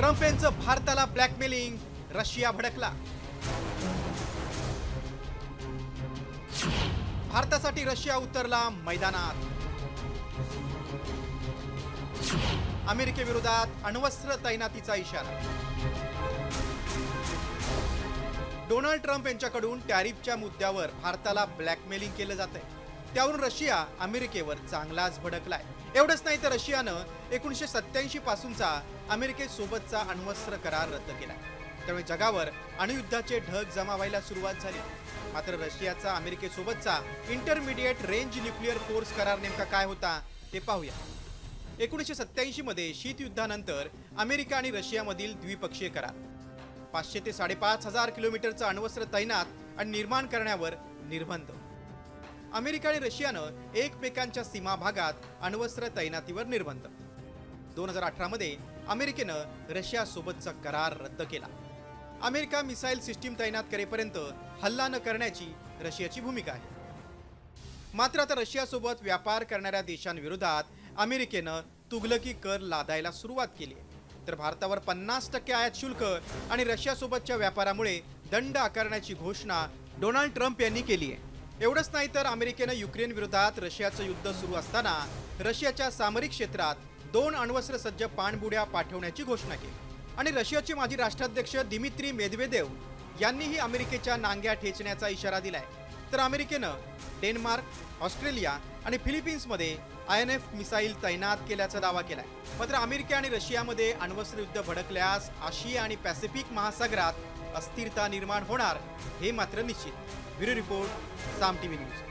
Trump यांचं भारताला blackmailing Russia भडकला. भारतासाठी रशिया उतरला मैदानात. अमेरिकेविरोधात अण्वस्त्र तैनातीचा इशारा. डोनाल्ड ट्रम्प यांच्याकडून टॅरिफच्या मुद्द्यावर भारताला ब्लॅकमेलिंग केलं जात आहे त्यावरून रशिया अमेरिकेवर चांगलाच भडकलाय. एवढंच नाही तर रशियानं एकोणीसशे सत्याऐंशी पासूनचा अमेरिकेसोबतचा अण्वस्त्र करार रद्द केलाय. त्यामुळे जगावर अणुयुद्धाचे ढग जमा व्हायला सुरुवात झाली. मात्र रशियाचा अमेरिकेसोबतचा इंटरमिडिएट रेंज न्यूक्लिअर फोर्स करार नेमका काय होता ते पाहूया. एकोणीसशे सत्याऐंशी मध्ये शीतयुद्धानंतर अमेरिका आणि रशियामधील द्विपक्षीय करार. पाचशे ते साडेपाच हजार किलोमीटरचं अण्वस्त्र तैनात आणि निर्माण करण्यावर निर्बंध. अमेरिका आणि रशियानं एकमेकांच्या सीमा भागात अण्वस्त्र तैनातीवर निर्बंध. दोन हजार अठरामध्ये अमेरिकेनं रशियासोबतचा करार रद्द केला. अमेरिका मिसाईल सिस्टीम तैनात करेपर्यंत हल्ला न करण्याची रशियाची भूमिका आहे. मात्र आता रशियासोबत व्यापार करणाऱ्या देशांविरोधात अमेरिकेनं तुगलकी कर लादायला सुरुवात केली आहे. तर भारतावर पन्नास टक्के आयात शुल्क आणि रशियासोबतच्या व्यापारामुळे दंड आकारण्याची घोषणा डोनाल्ड ट्रम्प यांनी केली आहे. एवढंच नाही तर अमेरिकेनं युक्रेन विरोधात रशियाचं युद्ध सुरू असताना रशियाच्या सामरिक क्षेत्रात दोन अण्वस्त्र सज्ज पाणबुड्या पाठवण्याची घोषणा केली. आणि रशियाचे माजी राष्ट्राध्यक्ष दिमित्री मेदवेदेव यांनीही अमेरिकेच्या नांग्या ठेचण्याचा इशारा दिलाय. तर अमेरिकेनं डेन्मार्क ऑस्ट्रेलिया आणि फिलिपिन्समध्ये आय एन एफ मिसाईल तैनात केल्याचा दावा केलाय. मात्र अमेरिका आणि रशियामध्ये अण्वस्त्र युद्ध भडकल्यास आशिया आणि पॅसिफिक महासागरात अस्थिरता निर्माण होणार हे मात्र निश्चित. Bureau report Saam TV news.